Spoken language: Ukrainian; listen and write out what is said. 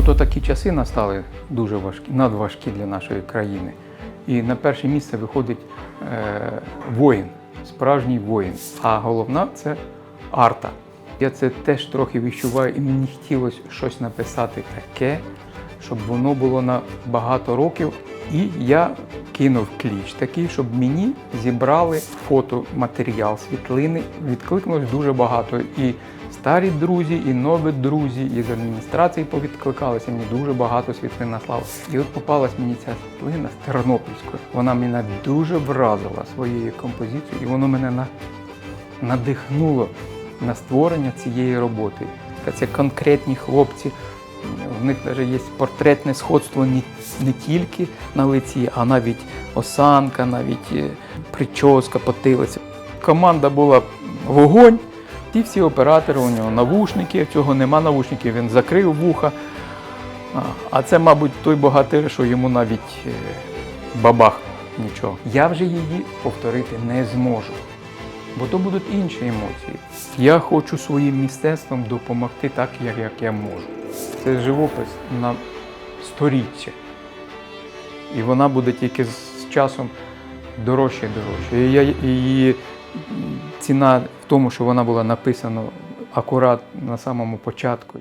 Ото такі часи настали дуже важкі, надважкі для нашої країни. І на перше місце виходить е, воїн, справжній воїн. А головна це арта. Я це теж трохи відчуваю, і мені хотілося щось написати таке, щоб воно було на багато років. І я кинув кліч такий, щоб мені зібрали фотоматеріал, світлини. Відкликнулось дуже багато. І старі друзі, і нові друзі, і з адміністрації повідкликалися. Мені дуже багато світлин наслали. І от попалась мені ця світлина з Тернопільської. Вона мене дуже вразила своєю композицією, і воно мене на надихнуло на створення цієї роботи. Та це конкретні хлопці. В них навіть є портретне сходство не, тільки на лиці, а навіть осанка, навіть е, прическа, потилиця. Команда була вогонь. Ті всі оператори, у нього навушники, цього нема навушників, він закрив вуха. А, А це, мабуть, той богатир, що йому навіть е, бабах нічого. Я вже її повторити не зможу бо то будуть інші емоції. Я хочу своїм мистецтвом допомогти так, як, як я можу. Це живопис на сторіччя. І вона буде тільки з часом дорожче і дорожче. І її ціна в тому, що вона була написана акурат на самому початку.